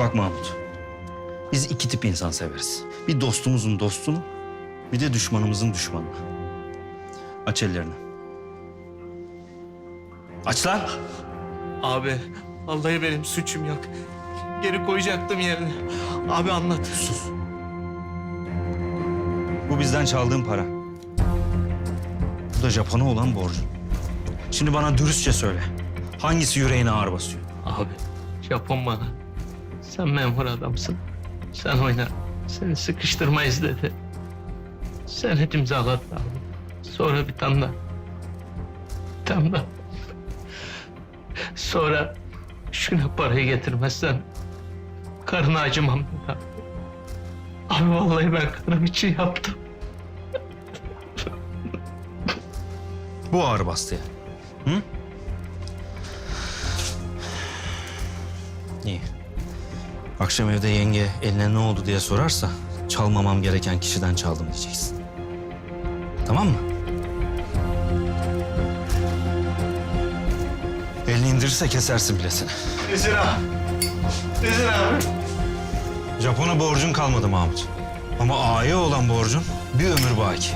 Bak Mahmut. Biz iki tip insan severiz. Bir dostumuzun dostunu, bir de düşmanımızın düşmanını. Aç ellerini. Aç lan. Abi vallahi benim suçum yok. Geri koyacaktım yerine. Abi anlat. Sus. Bu bizden çaldığın para. Bu da Japon'a olan borcun. Şimdi bana dürüstçe söyle. Hangisi yüreğine ağır basıyor? Abi Japon bana. Sen memur adamsın. Sen oyna. Seni sıkıştırmayız dedi. Senet imzalattı abi. Sonra bir tane daha. Bir tane. Sonra şuna parayı getirmezsen karına acımam dedi abi. Abi vallahi ben karım için yaptım. Bu ağır bastı yani. Hı? İyi. Akşam evde yenge eline ne oldu diye sorarsa çalmamam gereken kişiden çaldım diyeceksin. Tamam mı? Elini indirirse kesersin bilesini. Nezir abi. Nezir abi. Japon'a borcun kalmadı Mahmut. Ama A'ya olan borcun bir ömür baki.